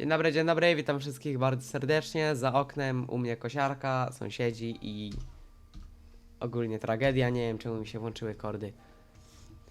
Dzień dobry, dzień dobry, witam wszystkich bardzo serdecznie. Za oknem u mnie kosiarka, sąsiedzi i ogólnie tragedia. Nie wiem czemu mi się włączyły kordy.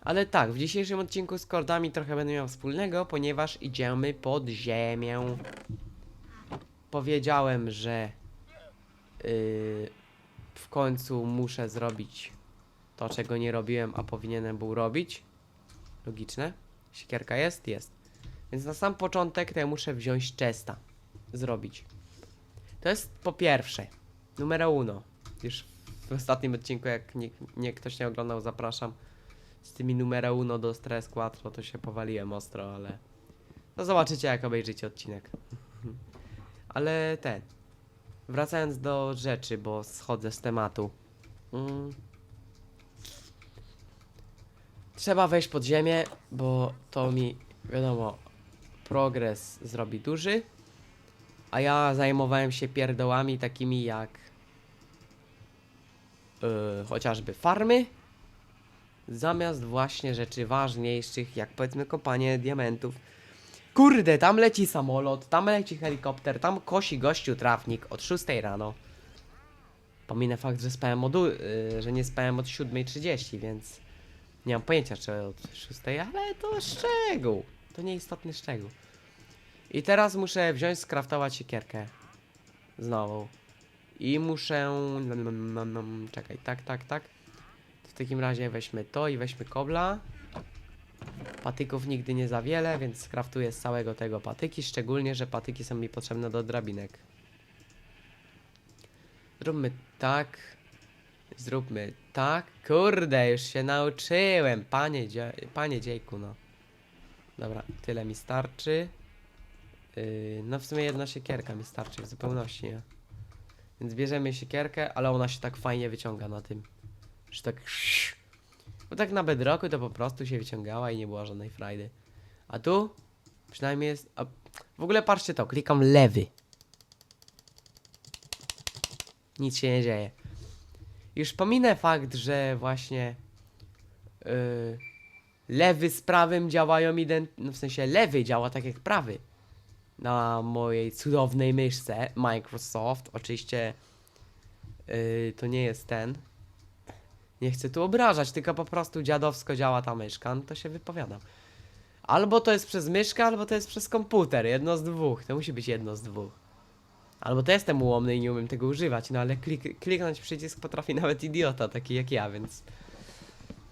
Ale tak, w dzisiejszym odcinku z kordami trochę będę miał wspólnego, ponieważ idziemy pod ziemię. Powiedziałem, że yy, w końcu muszę zrobić to, czego nie robiłem, a powinienem był robić. Logiczne. Siekierka jest? Jest. Więc na sam początek to ja muszę wziąć chesta. Zrobić. To jest po pierwsze. Numero uno. Już w ostatnim odcinku, jak nie, nie ktoś nie oglądał, zapraszam. Z tymi numero uno do Stress Quattro to się powaliłem ostro, ale... No zobaczycie jak obejrzycie odcinek. ale ten. Wracając do rzeczy, bo schodzę z tematu. Mm. Trzeba wejść pod ziemię, bo to mi, wiadomo, progres zrobi duży. A ja zajmowałem się pierdołami takimi jak yy, chociażby farmy, zamiast właśnie rzeczy ważniejszych, jak powiedzmy kopanie diamentów. Kurde, tam leci samolot, tam leci helikopter, tam kosi gościu trafnik od 6 rano. Pominę fakt, że spałem od, yy, że nie spałem od 7.30, więc nie mam pojęcia czy od 6, ale to szczegół. To nieistotny szczegół. I teraz muszę wziąć, skraftować siekierkę. Znowu. I muszę... Czekaj, tak, tak, tak. W takim razie weźmy to i weźmy kobla. Patyków nigdy nie za wiele, więc skraftuję z całego tego patyki, szczególnie, że patyki są mi potrzebne do drabinek. Zróbmy tak. Zróbmy tak. Kurde, już się nauczyłem. Panie, panie dziejku, no. Dobra, tyle mi starczy. Yy, no w sumie jedna siekierka mi starczy w zupełności, nie? Więc bierzemy siekierkę, ale ona się tak fajnie wyciąga na tym. Że tak... Bo tak na bedrocku to po prostu się wyciągała i nie było żadnej frajdy. A tu przynajmniej jest... A w ogóle patrzcie to, klikam lewy. Nic się nie dzieje. Już pominę fakt, że właśnie yy, lewy z prawym działają ident... No w sensie lewy działa tak jak prawy. Na mojej cudownej myszce Microsoft. Oczywiście yy, to nie jest ten. Nie chcę tu obrażać, tylko po prostu dziadowsko działa ta myszka, no to się wypowiadam. Albo to jest przez myszkę, albo to jest przez komputer. Jedno z dwóch. To musi być jedno z dwóch. Albo to jestem ułomny i nie umiem tego używać, no ale klik, kliknąć przycisk potrafi nawet idiota, taki jak ja, więc...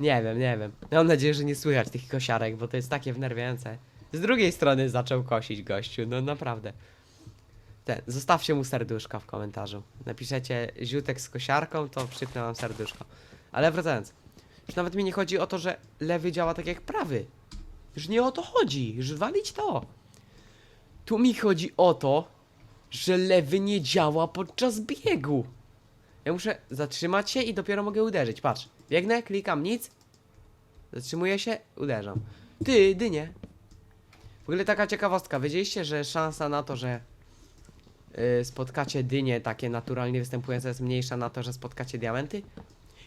Nie wiem, nie wiem. Mam nadzieję, że nie słychać tych kosiarek, bo to jest takie wnerwiające. Z drugiej strony zaczął kosić gościu, no naprawdę. Ten, zostawcie mu serduszka w komentarzu. Napiszecie ziutek z kosiarką, to przypnę wam serduszko. Ale wracając. Już nawet mi nie chodzi o to, że lewy działa tak jak prawy. Już nie o to chodzi, już walić to. Tu mi chodzi o to, że lewy nie działa podczas biegu. Ja muszę zatrzymać się i dopiero mogę uderzyć. Patrz, biegnę, klikam nic. Zatrzymuję się, uderzam. Ty, dynie. W ogóle taka ciekawostka. Wiedzieliście, że szansa na to, że yy, spotkacie dynie takie naturalnie występujące jest mniejsza na to, że spotkacie diamenty?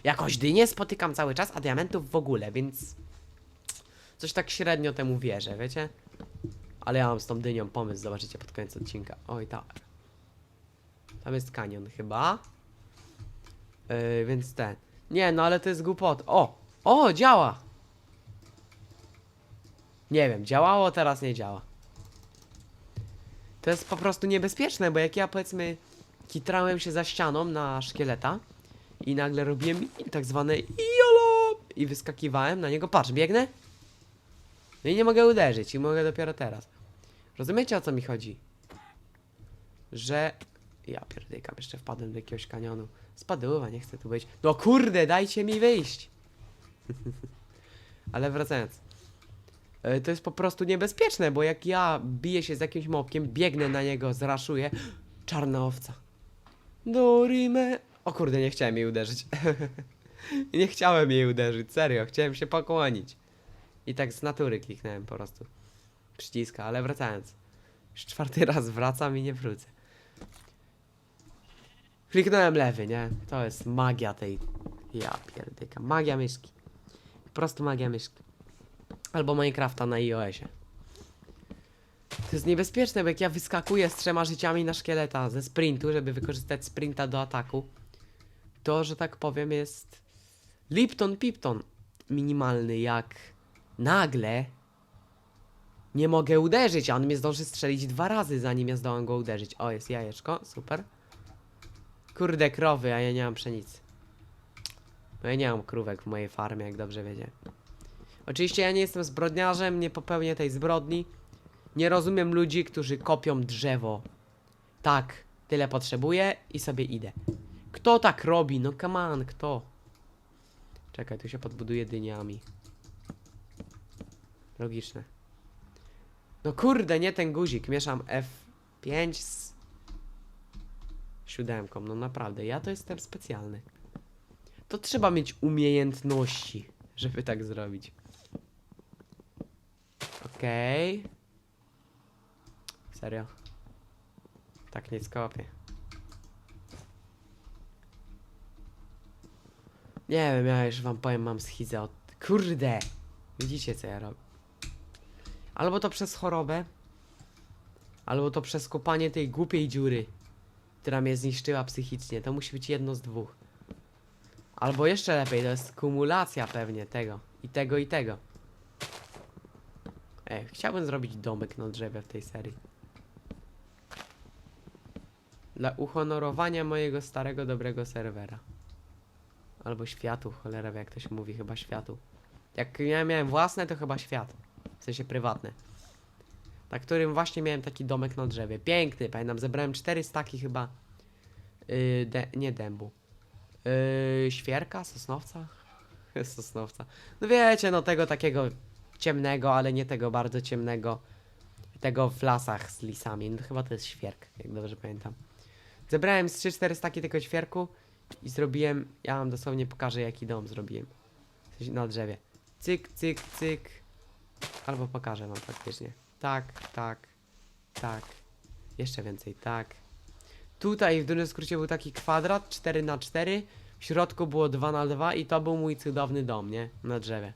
Jakoś dynie spotykam cały czas, a diamentów w ogóle, więc coś tak średnio temu wierzę, wiecie? Ale ja mam z tą dynią pomysł, zobaczycie pod koniec odcinka. Oj, tak. Tam jest kanion chyba. Yy, więc ten. Nie, no ale to jest głupot. O! O, działa! Nie wiem, działało, teraz nie działa. To jest po prostu niebezpieczne, bo jak ja powiedzmy kitrałem się za ścianą na szkieleta i nagle robiłem tak zwane jolo i wyskakiwałem na niego, patrz, biegnę no i nie mogę uderzyć i mogę dopiero teraz. Rozumiecie o co mi chodzi? Że... Ja pierdykam, jeszcze wpadłem do jakiegoś kanionu. Spadła, nie chcę tu być. No kurde, dajcie mi wyjść! Ale wracając. E, To jest po prostu niebezpieczne, bo jak ja biję się z jakimś mopkiem, biegnę na niego, zraszuję. Czarna owca. Dorime. O kurde, nie chciałem jej uderzyć. nie chciałem jej uderzyć, serio, chciałem się pokłonić. I tak z natury kliknąłem po prostu. Przyciska, ale wracając. Już czwarty raz wracam i nie wrócę. Kliknąłem lewy, nie? To jest magia tej... Ja pierdyka. Magia myszki. Po prostu magia myszki. Albo Minecrafta na iOSie. To jest niebezpieczne, bo jak ja wyskakuję z trzema życiami na szkieleta ze sprintu, żeby wykorzystać sprinta do ataku, to, że tak powiem, jest Lipton Pipton minimalny, jak nagle nie mogę uderzyć, a on mnie zdąży strzelić dwa razy, zanim ja zdołam go uderzyć. O, jest jajeczko, super. Kurde, krowy, a ja nie mam pszenicy. No ja nie mam krówek w mojej farmie, jak dobrze wiecie. Oczywiście ja nie jestem zbrodniarzem, nie popełnię tej zbrodni. Nie rozumiem ludzi, którzy kopią drzewo. Tak, tyle potrzebuję i sobie idę. Kto tak robi? No come on, kto? Czekaj, tu się podbuduje dyniami. Logiczne. No kurde, nie ten guzik. Mieszam F5 z siódemką. No naprawdę, ja to jestem specjalny. To trzeba mieć umiejętności, żeby tak zrobić. Okej. Serio? Tak nie skopię. Nie wiem, ja już wam powiem, mam schizę od... Kurde! Widzicie, co ja robię? Albo to przez chorobę, albo to przez kopanie tej głupiej dziury, która mnie zniszczyła psychicznie. To musi być jedno z dwóch. Albo jeszcze lepiej, to jest kumulacja pewnie tego. I tego, i tego. Ej, chciałbym zrobić domek na drzewie w tej serii. Dla uhonorowania mojego starego, dobrego serwera. Albo światu, cholera jak to się mówi, chyba światu. Jak ja miałem własne, to chyba świat. W sensie prywatne. Na którym właśnie miałem taki domek na drzewie. Piękny, pamiętam, zebrałem cztery staki chyba. Yy, de, nie dębu. Yy, świerka, sosnowca? sosnowca. No wiecie, no tego takiego ciemnego, ale nie tego bardzo ciemnego. Tego w lasach z lisami. No chyba to jest świerk, jak dobrze pamiętam. Zebrałem z 3-4 staki tego świerku i zrobiłem, ja wam dosłownie pokażę jaki dom zrobiłem. Sensie na drzewie. Cyk, cyk, cyk. Albo pokażę wam faktycznie. Tak, tak, tak. Jeszcze więcej, tak. Tutaj w dużym skrócie był taki kwadrat 4 na 4 W środku było 2 na 2 i to był mój cudowny dom, nie? Na drzewie.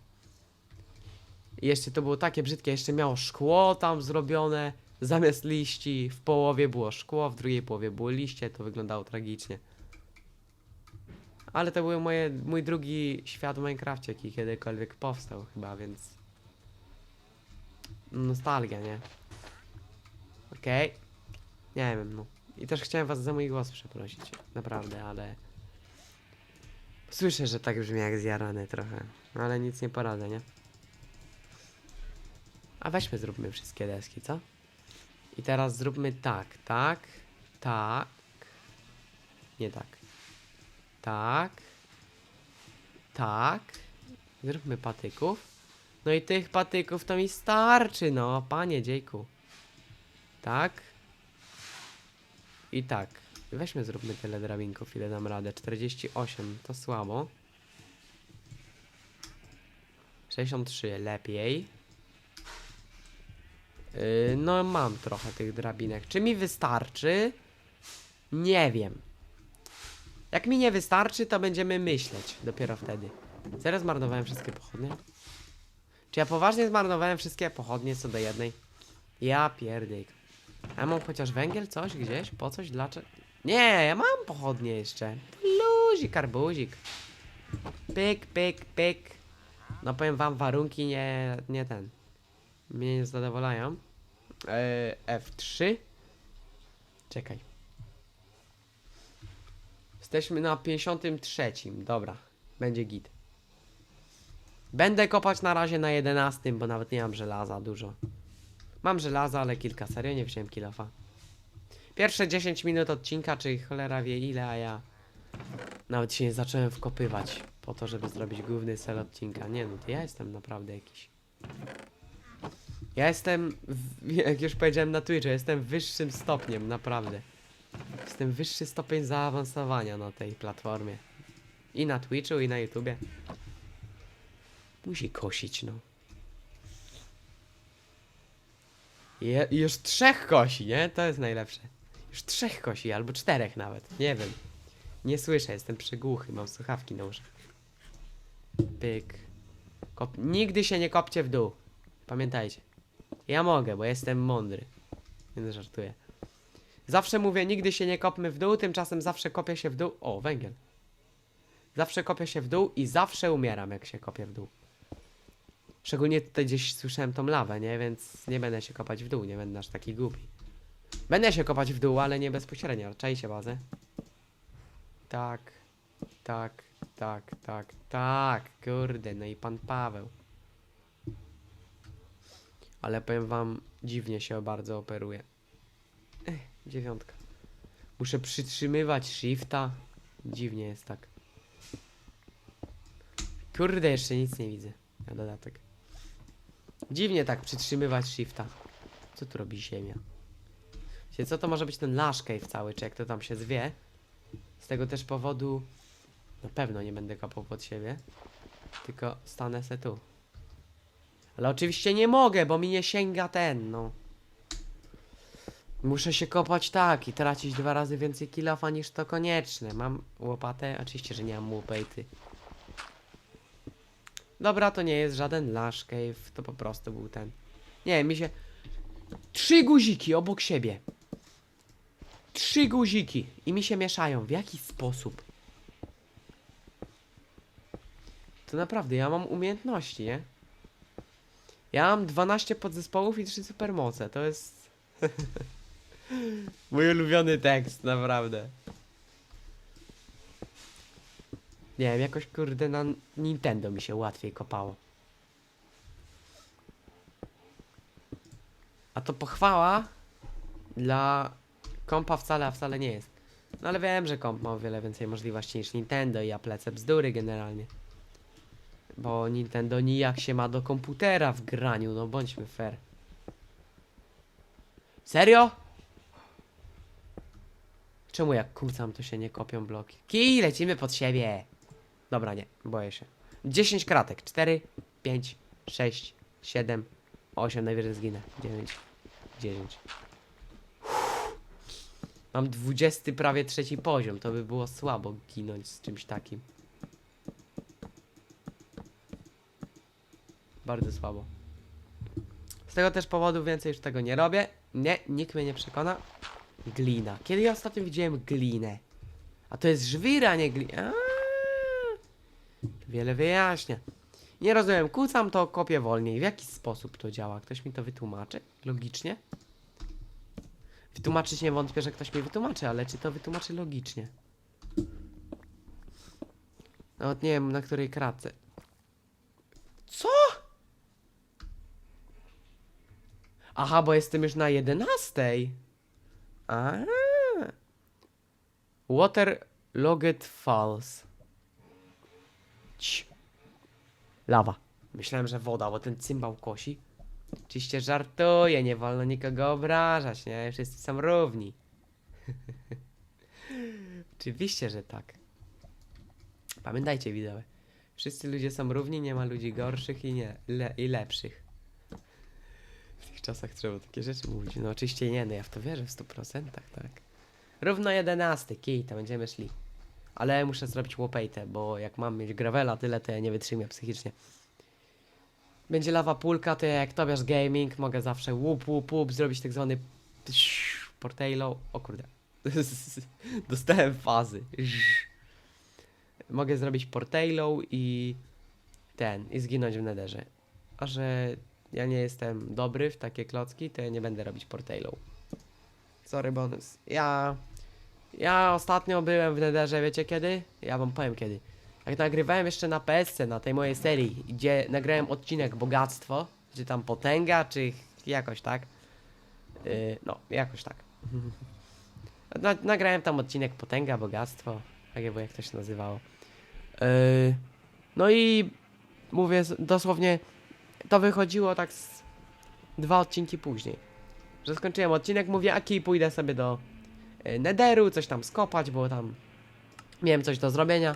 I jeszcze to było takie brzydkie, jeszcze miało szkło tam zrobione. Zamiast liści w połowie było szkło, w drugiej połowie było liście, to wyglądało tragicznie. Ale to był moje, mój drugi świat w Minecrafcie, jaki kiedykolwiek powstał chyba, więc... Nostalgia, nie? Okej. Nie wiem, no. I też chciałem was za mój głos przeprosić, naprawdę, ale... Słyszę, że tak brzmi jak zjarany trochę, no ale nic nie poradzę, nie? A weźmy, zróbmy wszystkie deski, co? I teraz zróbmy tak, tak, tak, nie tak, tak, tak, zróbmy patyków. No i tych patyków to mi starczy, no, panie dziejku. Tak. I tak. Weźmy, zróbmy tyle drabinków, ile dam radę. 48, to słabo. 63, lepiej. Yy, no, mam trochę tych drabinek. Czy mi wystarczy? Nie wiem. Jak mi nie wystarczy, to będziemy myśleć dopiero wtedy. Zaraz zmarnowałem wszystkie pochodnie. Czy ja poważnie zmarnowałem wszystkie pochodnie co do jednej? Ja pierdyk. A mam chociaż węgiel, coś gdzieś? Po coś? Dlaczego? Nie, ja mam pochodnie jeszcze. Luzik, arbuzik. Pyk, pyk, pyk. No powiem wam, warunki nie, nie ten. Mnie nie zadowalają. Eee, F3. Czekaj. Jesteśmy na 53. Dobra, będzie git. Będę kopać na razie na 11, bo nawet nie mam żelaza dużo. Mam żelaza, ale kilka, serio nie wziąłem kilofa. Pierwsze 10 minut odcinka, czy cholera wie ile, a ja nawet się nie zacząłem wkopywać po to, żeby zrobić główny cel odcinka. Nie no, to ja jestem naprawdę jakiś. Ja jestem, w, jak już powiedziałem na Twitchu, jestem wyższym stopniem, naprawdę. Jestem wyższy stopień zaawansowania na tej platformie. I na Twitchu, i na YouTubie. Musi kosić, no. Je, już trzech kosi, nie? To jest najlepsze. Już trzech kosi, albo czterech nawet. Nie wiem. Nie słyszę, jestem przygłuchy, mam słuchawki na uszach. Pyk. Kop Nigdy się nie kopcie w dół. Pamiętajcie. Ja mogę, bo jestem mądry. Nie no, żartuję. Zawsze mówię, nigdy się nie kopmy w dół, tymczasem zawsze kopię się w dół. O, węgiel. Zawsze kopię się w dół i zawsze umieram, jak się kopię w dół. Szczególnie tutaj gdzieś słyszałem tą lawę, nie? Więc nie będę się kopać w dół, nie będę aż taki głupi. Będę się kopać w dół, ale nie bezpośrednio. Czajcie bazę. Tak, tak, tak, tak, tak. Kurde, no i pan Paweł. Ale powiem wam, dziwnie się bardzo operuje. Ech, dziewiątka. Muszę przytrzymywać shifta. Dziwnie jest tak. Kurde, jeszcze nic nie widzę. Na dodatek. Dziwnie tak przytrzymywać shifta. Co tu robi ziemia? Wiecie, co to może być ten lash cave cały, czy jak to tam się zwie? Z tego też powodu na pewno nie będę kopał pod siebie. Tylko stanę se tu. Ale oczywiście nie mogę, bo mi nie sięga ten, no. Muszę się kopać tak i tracić dwa razy więcej kilofa niż to konieczne. Mam łopatę? Oczywiście, że nie mam łopejty. Dobra, to nie jest żaden lash cave, to po prostu był ten. Nie, mi się... Trzy guziki obok siebie. Trzy guziki i mi się mieszają. W jaki sposób? To naprawdę, ja mam umiejętności, nie? Ja mam 12 podzespołów i 3 supermoce. To jest... Mój ulubiony tekst, naprawdę. Nie wiem, jakoś kurde na Nintendo mi się łatwiej kopało. A to pochwała dla kompa wcale, a wcale nie jest. No ale wiem, że komp ma o wiele więcej możliwości niż Nintendo i ja plecę bzdury generalnie. Bo Nintendo nijak się ma do komputera w graniu, no bądźmy fair. Serio? Czemu jak kucam to się nie kopią bloki? Kij, lecimy pod siebie. Dobra, nie, boję się. 10 kratek. 4, 5, 6, 7, 8, najwyżej zginę. 9, 9. Mam 20 prawie trzeci poziom. To by było słabo ginąć z czymś takim. Bardzo słabo. Z tego też powodu więcej już tego nie robię. Nie, nikt mnie nie przekona. Glina. Kiedy ja ostatnio widziałem glinę? A to jest żwir, a nie glina. Wiele wyjaśnia. Nie rozumiem, kucam to, kopię wolniej. W jaki sposób to działa? Ktoś mi to wytłumaczy? Logicznie? Wytłumaczyć nie wątpię, że ktoś mi wytłumaczy, ale czy to wytłumaczy logicznie? Nawet nie wiem, na której kratce. Co? Aha, bo jestem już na 11. A. Water Logged Falls. Lawa. Myślałem, że woda, bo ten cymbał kosi. Oczywiście żartuję, nie wolno nikogo obrażać, nie? Wszyscy są równi. Oczywiście, że tak. Pamiętajcie, widzowie. Wszyscy ludzie są równi, nie ma ludzi gorszych i, nie, le, i lepszych. W tych czasach trzeba takie rzeczy mówić. No oczywiście nie, no ja w to wierzę w 100%, tak. Równo 11, kij, to będziemy szli. Ale muszę zrobić łopejtę, bo jak mam mieć gravela tyle, to ja nie wytrzymię psychicznie. Będzie lawa pulka, to ja jak Tobiasz Gaming mogę zawsze łup, łup, łup, zrobić tak zwany portalo. O kurde. Dostałem fazy. Mogę zrobić portalo i ten, i zginąć w nederze. A że ja nie jestem dobry w takie klocki, to ja nie będę robić portalo. Sorry, bonus. Ja... Ja ostatnio byłem w nederze, wiecie kiedy? Ja wam powiem kiedy. Jak nagrywałem jeszcze na PSC, na tej mojej serii, gdzie nagrałem odcinek Bogactwo, czy tam Potęga, czy jakoś tak. Yy, no, jakoś tak. Na, nagrałem tam odcinek Potęga, Bogactwo, tak jakby jak to się nazywało. Yy, no i mówię dosłownie, to wychodziło tak z dwa odcinki później. Że skończyłem odcinek, mówię, aki pójdę sobie do Nederu, coś tam skopać, bo tam miałem coś do zrobienia.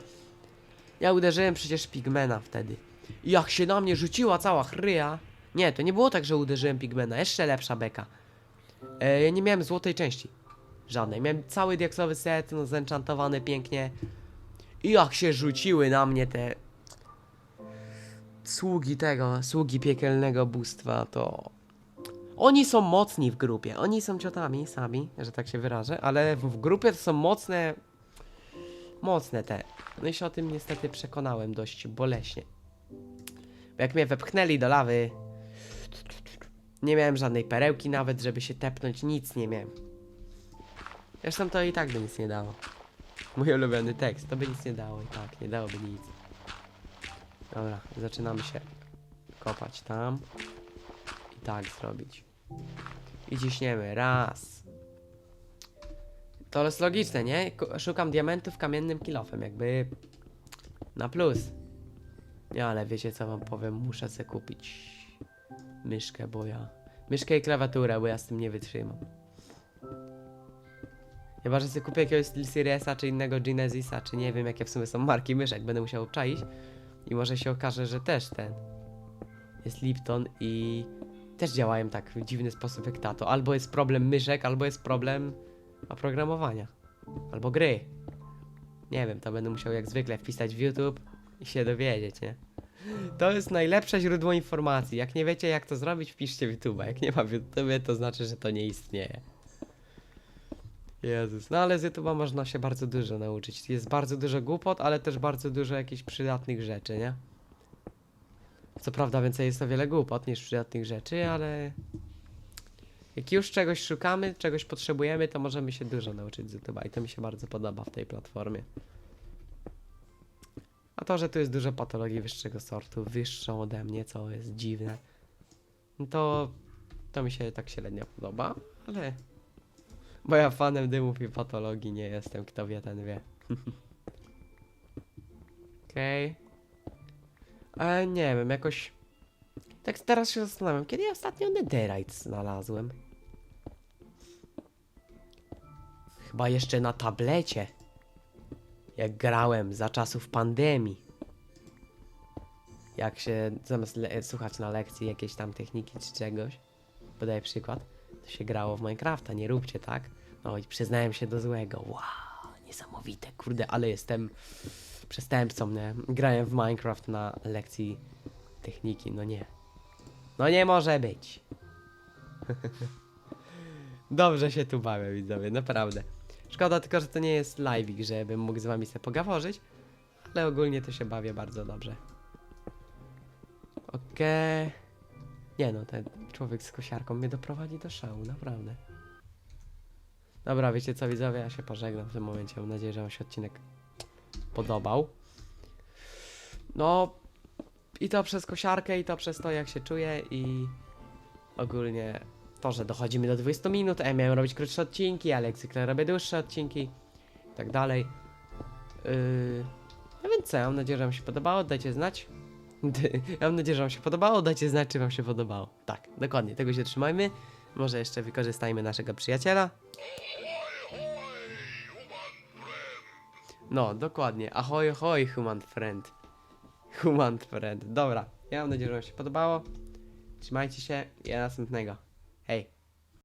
Ja uderzyłem przecież Pigmena wtedy. I jak się na mnie rzuciła cała chryja. Nie, to nie było tak, że uderzyłem Pigmena. Jeszcze lepsza beka. E, ja nie miałem złotej części. Żadnej. Miałem cały diaksowy set, no zenchantowany pięknie. I jak się rzuciły na mnie te sługi tego, sługi piekielnego bóstwa, to Oni są mocni w grupie. Oni są ciotami sami, że tak się wyrażę, ale w, grupie to są mocne. Mocne te. No i się o tym niestety przekonałem dość boleśnie. Bo jak mnie wepchnęli do lawy, nie miałem żadnej perełki nawet, żeby się tepnąć, nic nie miałem. Zresztą to i tak by nic nie dało. Mój ulubiony tekst, to by nic nie dało i tak, nie dałoby nic. Dobra, zaczynamy się kopać tam. I tak zrobić. I ciśniemy, raz. To jest logiczne, nie? Szukam diamentów kamiennym kilofem, jakby na plus. Nie, ale wiecie co wam powiem, muszę sobie kupić myszkę, bo ja... Myszkę i klawiaturę, bo ja z tym nie wytrzymam. Chyba, że sobie kupię jakiegoś SteelSeriesa, czy innego Genesisa, czy nie wiem jakie w sumie są marki myszek, będę musiał obczaić. I może się okaże, że też ten jest Lipton i też działają tak w dziwny sposób jak tato. Albo jest problem myszek, albo jest problem oprogramowania. Albo gry. Nie wiem, to będę musiał jak zwykle wpisać w YouTube i się dowiedzieć, nie? To jest najlepsze źródło informacji. Jak nie wiecie jak to zrobić, wpiszcie w YouTube. Jak nie ma w YouTube, to znaczy, że to nie istnieje. Jezus, no ale z YouTube'a można się bardzo dużo nauczyć. Jest bardzo dużo głupot, ale też bardzo dużo jakichś przydatnych rzeczy, nie? Co prawda więcej jest o wiele głupot niż przydatnych rzeczy, ale jak już czegoś szukamy, czegoś potrzebujemy, to możemy się dużo nauczyć z YouTube'a i to mi się bardzo podoba w tej platformie. A to, że tu jest dużo patologii wyższego sortu, wyższą ode mnie, co jest dziwne, to to mi się tak średnio podoba, ale bo ja fanem dymów i patologii nie jestem, kto wie, ten wie. Okej. Ale nie wiem, jakoś... Tak teraz się zastanawiam, kiedy ja ostatnio Netherite znalazłem? Chyba jeszcze na tablecie. Jak grałem za czasów pandemii. Jak się zamiast słuchać na lekcji jakiejś tam techniki czy czegoś, podaję przykład, to się grało w Minecrafta, nie róbcie tak. No i przyznałem się do złego. Wow, niesamowite, kurde, ale jestem przestępcą, nie? Grałem w Minecraft na lekcji techniki, no nie. No nie może być. Dobrze się tu bawię, widzowie, naprawdę. Szkoda tylko, że to nie jest live'ik, żebym mógł z wami sobie pogaworzyć, ale ogólnie to się bawię bardzo dobrze. Okej. Nie no, ten człowiek z kosiarką mnie doprowadzi do szału, naprawdę. Dobra, wiecie co widzowie, ja się pożegnam w tym momencie. Mam nadzieję, że wam się odcinek podobał. No i to przez kosiarkę, i to przez to jak się czuję i ogólnie to, że dochodzimy do 20 minut, a ja miałem robić krótsze odcinki, ale jak zwykle robię dłuższe odcinki i tak dalej. Yy... No więc co, ja mam nadzieję, że wam się podobało, dajcie znać. Ja mam nadzieję, że wam się podobało, dajcie znać, czy wam się podobało. Tak, dokładnie, tego się trzymajmy. Może jeszcze wykorzystajmy naszego przyjaciela. No, dokładnie. Ahoj, ahoj, human friend. Human friend. Dobra, ja mam nadzieję, że wam się podobało. Trzymajcie się i do następnego. Hej.